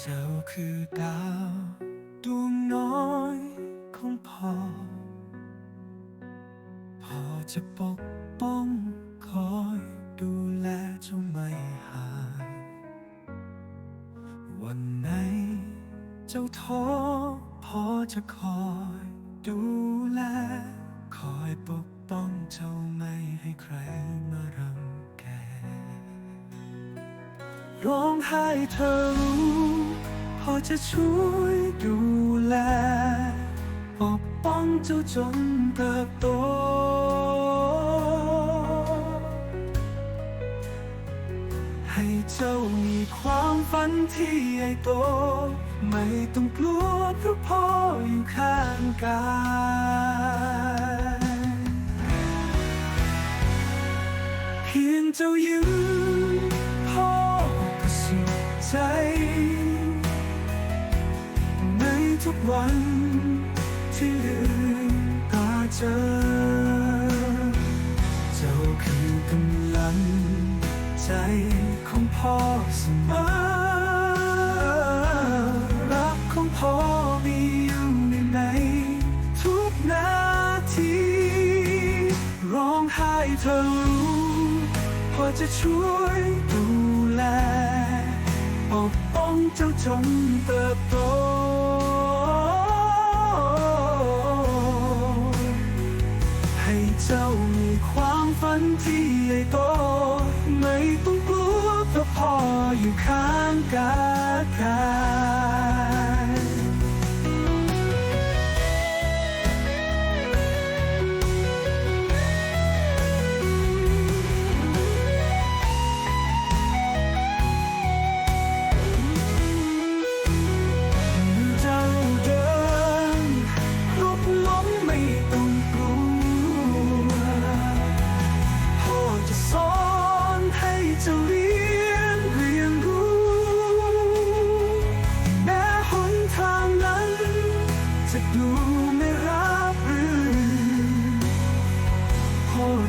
เจ้าคือดาวดวงน้อยของพ่อ พ่อจะปกป้องคอยดูแลเจ้าไม่ห่าง วันไหนเจ้าท้อพ่อจะคอยดูแล คอยปกป้องเจ้าไม่ให้ใครมารังแกร้องไห้เธอรู้ อจะช่วยดูแล ปกป้องเจ้าจนเติบโต ให้เจ้ามีความฝันที่ใหญ่โต ไม่ต้องกลัวเพราะพ่ออยู่ข้างกาย วันที่ลืมตาเจอ เจ้าคือกำลังใจของพ่อเสมอรักของพ่อมีอยู่ในในทุกนาที ร้องไห้เธอรู้พอจะช่วยดูแลปกป้องเจ้าจนเติบโตามฝันที่ใหญ่โต ไม่ต้องกลัวเพราะพ่ออยู่ข้างกาย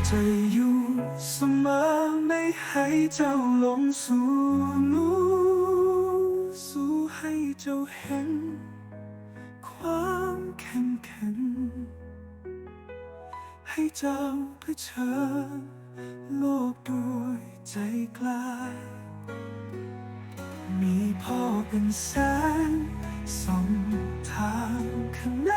จะอยู่เสมอไม่ให้เจ้าหลงสู่นูสู่ให้เจ้าเห็น ความเข้มแข็งให้เจ้าเผชิญโลกด้วยใจกล้ามีพ่อเป็นแสงส่องทางข้างหน้า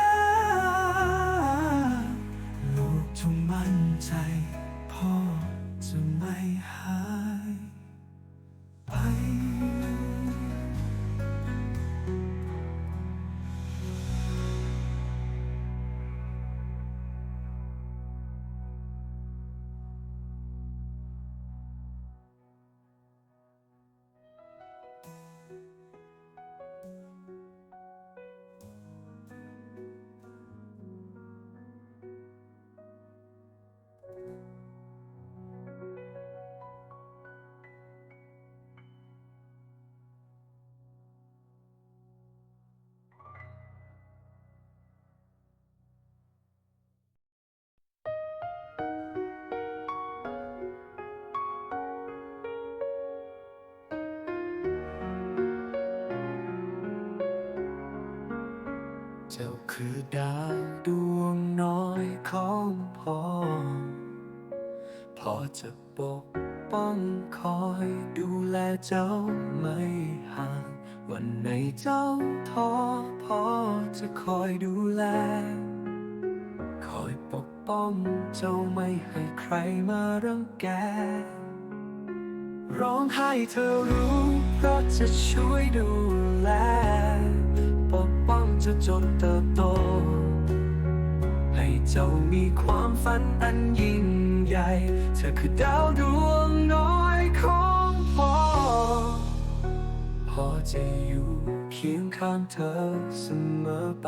เจ้าคือดาวดวงน้อยของพ่อ พ่อจะปกป้องคอยดูแลเจ้าไม่ห่าง วันไหนเจ้าท้อพ่อจะคอยดูแล คอยปกป้องเจ้าไม่ให้ใครมารังแก ร้องไห้เธอรู้เพราะจะช่วยดูแล จะจนเติบโต ให้เจ้ามีความฝันอันยิ่งใหญ่ เธอคือดาวดวงน้อยของพ่อ พ่อจะอยู่เคียงข้างเธอเสมอไป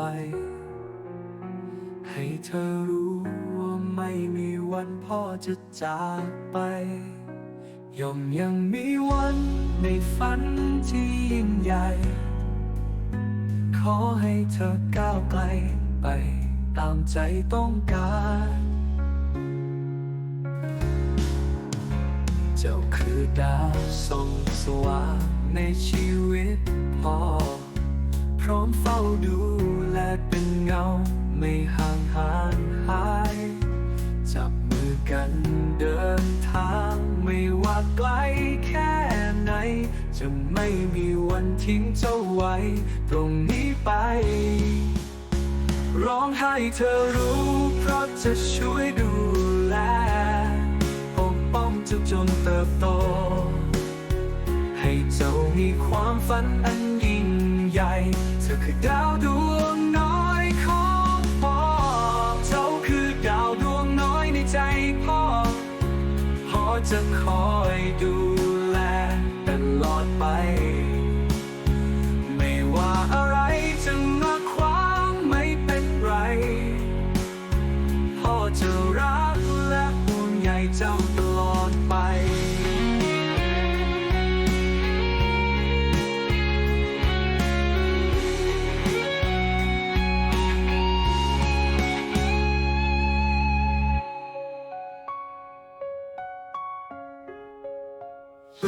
ให้เธอรู้ว่าไม่มีวันพ่อจะจากไปย่อมยังมีวันในฝันที่ยิ่งใหญ่ ขอให้เธอก้าวไกลไปตามใจต้องการ เจ้าคือดาวส่องสว่างในชีวิตพ่อ พร้อมเฝ้าดูและเป็นเงาไม่ห่างหานหาย จับมือกันเดินทางไม่ว่าไกลแค่ไหน จะไม่มีวันทิ้งเจ้าไว้ ตรงนี้ไป ร้องให้เธอรู้ เพราะจะช่วยดูแลปกป้องเจ้าจนเติบโต ให้เจ้ามีความฝันอันยิ่งใหญ่ เธอคือดาวดวงน้อยของพ่อเจ้าคือดาวดวงน้อยในใจพ่อพ่อจะคอยดู อดไป ไม่ว่าอะไรจะมาขวางไม่เป็นไร พ่อจะรักและห่วงใยเจ้า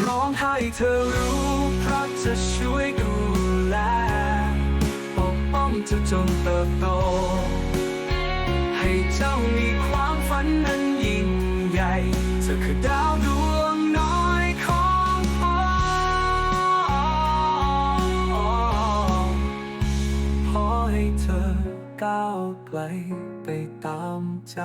ร้องให้เธอรู้เพราะจะช่วยดูแลปกป้องเจ้าจนเติบโต ให้เจ้ามีความฝันนั้นยิ่งใหญ่เธอคือดาวดวงน้อยของพ่อขอให้เธอก้าวไกลไปตามใจ